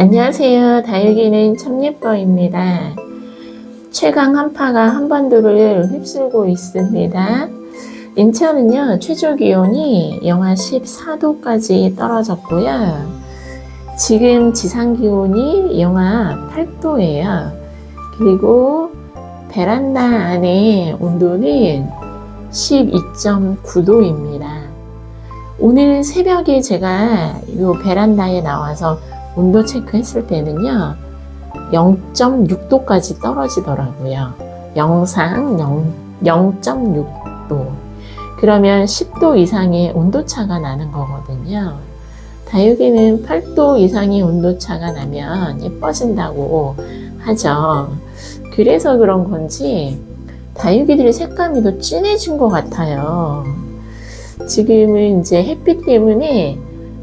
안녕하세요. 다육이는 참 예뻐입니다. 최강 한파가 한반도를 휩쓸고 있습니다. 인천은요, 최저 기온이 영하 14도까지 떨어졌고요. 지금 지상 기온이 영하 8도예요. 그리고 베란다 안에 온도는 12.9도입니다. 오늘 새벽에 제가 이 베란다에 나와서 온도 체크했을 때는요, 0.6도까지 떨어지더라고요. 영상 0, 0.6도. 그러면 10도 이상의 온도차가 나는 거거든요. 다육이는 8도 이상의 온도차가 나면 예뻐진다고 하죠. 그래서 그런 건지 다육이들의 색감이 더 진해진 것 같아요. 지금은 이제 햇빛 때문에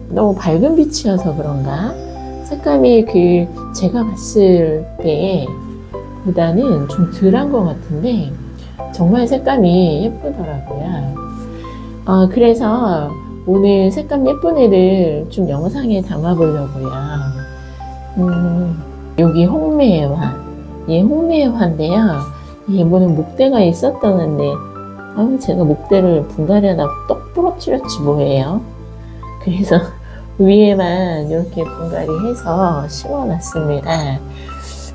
너무 밝은 빛이어서 그런가? 색감이 그 제가 봤을 때 보다는 좀 덜한 것 같은데 정말 색감이 예쁘더라고요. 어, 그래서 오늘 색감 예쁜 애들 좀 영상에 담아보려고요. 음, 여기 홍매화. 얘 홍매화인데요. 얘뭐는 목대가 있었다는데 아, 제가 목대를 분갈이하다 똑 부러뜨렸지 뭐예요. 그래서 위에만 이렇게 분갈이 해서 심어놨습니다.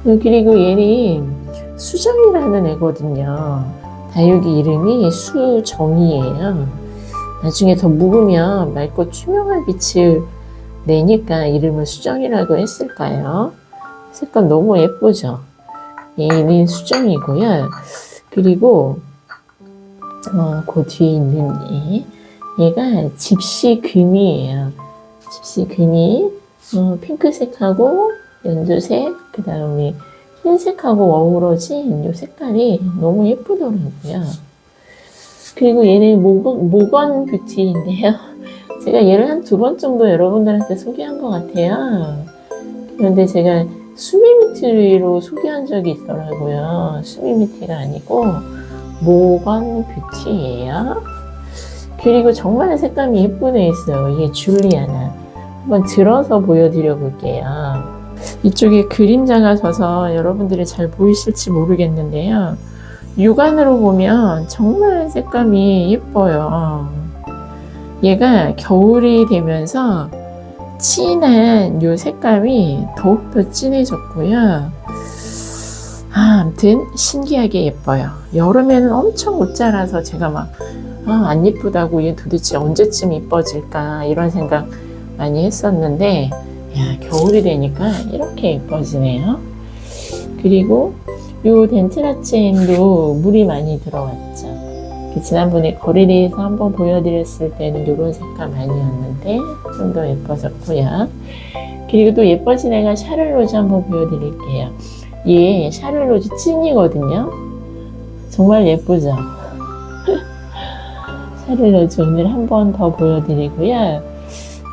어, 그리고 얘는 수정이라는 애거든요. 다육이 이름이 수정이에요. 나중에 더 묵으면 맑고 투명한 빛을 내니까 이름을 수정이라고 했을까요? 색감 너무 예쁘죠? 얘는 수정이고요. 그리고 어, 그 뒤에 있는 얘, 얘가 집시 금이에요. 집시 금이 어, 핑크색하고 연두색, 그 다음에 흰색하고 어우러진 이 색깔이 너무 예쁘더라고요. 그리고 얘는 모건, 모건 뷰티인데요. 제가 얘를 한 두 번 정도 여러분들한테 소개한 것 같아요. 그런데 제가 수미미티로 소개한 적이 있더라고요. 수미미티가 아니고 모건 뷰티예요. 그리고 정말 색감이 애 있어요. 이게 줄리아나. 한번 들어서 보여드려 볼게요. 이쪽에 그림자가 져서 여러분들이 잘 보이실지 모르겠는데요. 육안으로 보면 정말 색감이 예뻐요. 얘가 겨울이 되면서 진한 요 색감이 더욱더 진해졌고요. 아, 아무튼 신기하게 예뻐요. 여름에는 엄청 못 자라서 제가 막, 아, 안 예쁘다고 얘 도대체 언제쯤 이뻐질까 이런 생각 많이 했었는데, 야, 겨울이 되니까 이렇게 예뻐지네요. 그리고 요 덴트라체엠도 물이 많이 들어왔죠. 그 지난번에 거리대에서 한번 보여드렸을 때는 이런 색감 아니었는데 좀 더 예뻐졌고요. 그리고 또 예뻐진 애가 샤를로즈 한번 보여드릴게요. 얘 샤를로즈 찐이거든요. 정말 예쁘죠? 샤를로즈 오늘 한번 더 보여드리고요.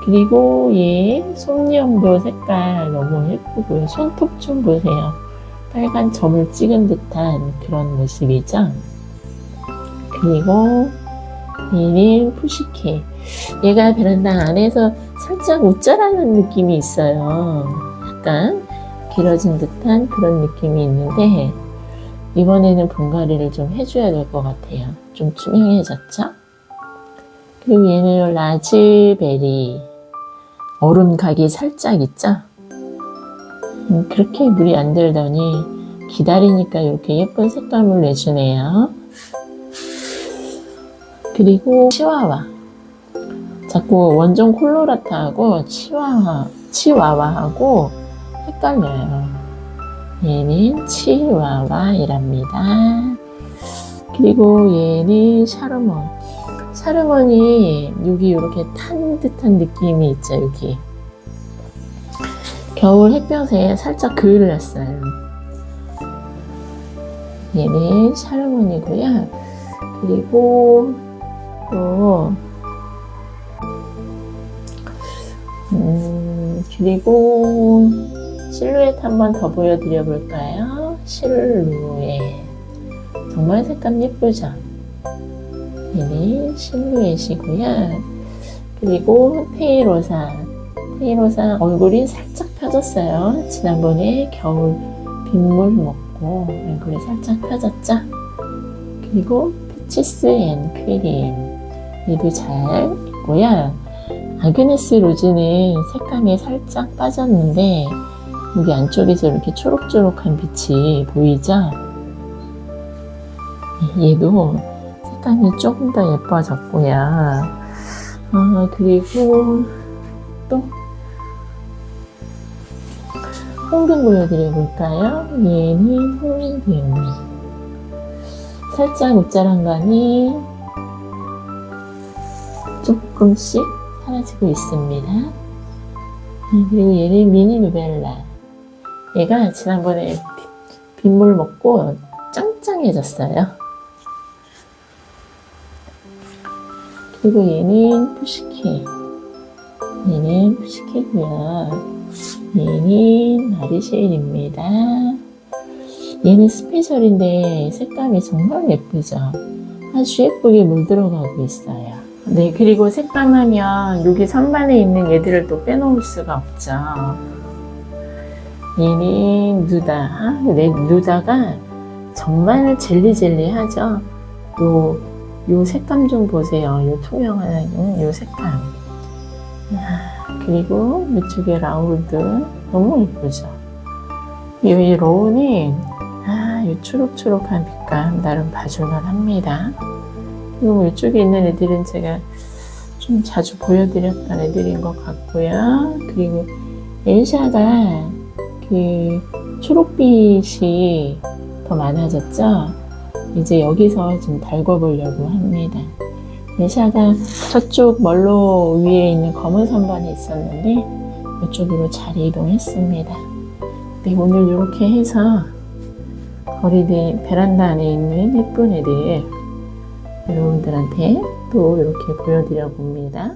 그리고 얘 솜니엄도 색깔 너무 예쁘고요. 손톱 좀 보세요. 빨간 점을 찍은 듯한 그런 모습이죠. 그리고 얘는 푸시케. 얘가 베란다 안에서 살짝 웃자라는 느낌이 있어요. 약간 길어진 듯한 그런 느낌이 있는데 이번에는 분갈이를 좀 해줘야 될 것 같아요. 좀 투명해졌죠? 그리고 얘는 라즈베리. 얼음각이 살짝 있죠? 음, 그렇게 물이 안 들더니 기다리니까 이렇게 예쁜 색감을 내주네요. 그리고 치와와. 자꾸 원종 콜로라타하고 치와와, 치와와하고 헷갈려요. 얘는 치와와이랍니다. 그리고 얘는 샤르몬. 샤르몬이 여기 이렇게 탄 듯한 느낌이 있죠, 여기. 겨울 햇볕에 살짝 그을렸어요. 얘는 샤르몬이고요. 그리고 또 음, 그리고 실루엣 한 번 더 보여드려 볼까요? 실루엣 정말 색감 예쁘죠? 얘는 실루엣이고요. 그리고 테이로사 테이로사 얼굴이 살짝 펴졌어요. 지난번에 겨울 빗물 먹고 얼굴이 살짝 펴졌죠? 그리고 피치스 앤 크림 얘도 잘 있고요. 아그네스 로즈는 색감이 살짝 빠졌는데 여기 안쪽에서 이렇게 초록초록한 빛이 보이죠? 얘도 색감이 조금 더 예뻐졌고요. 아, 그리고 또 홍등 보여드려 볼까요? 얘는 홍등. 살짝 옷자랑 감이 조금씩 사라지고 있습니다. 음, 그리고 얘는 미니 누벨라. 얘가 지난번에 빗- 빗물 먹고 짱짱해졌어요. 그리고 얘는 푸시키. 얘는 푸시키고요. 얘는 마리쉐일입니다. 얘는 스페셜인데 색감이 정말 예쁘죠. 아주 예쁘게 물들어가고 있어요. 네, 그리고 색감하면 여기 선반에 있는 얘들을 또 빼놓을 수가 없죠. 얘는 누다. 네, 누다가 정말 젤리젤리하죠. 요, 요 색감 좀 보세요. 요 투명한 음, 요 색감. 아, 그리고 이쪽에 라울드 너무 예쁘죠. 이, 이 로우는 아, 이 초록초록한 빛감 나름 봐줄만 합니다. 그리고 이쪽에 있는 애들은 제가 좀 자주 보여드렸던 애들인 것 같고요. 그리고 엘샤가 그 초록빛이 더 많아졌죠. 이제 여기서 좀 달궈보려고 합니다. 엘샤가 저쪽 멀로 위에 있는 검은 선반에 있었는데 이쪽으로 잘 이동했습니다. 네, 오늘 이렇게 해서 거리대 베란다 안에 있는 예쁜 애들 여러분들한테 또 이렇게 보여드려 봅니다.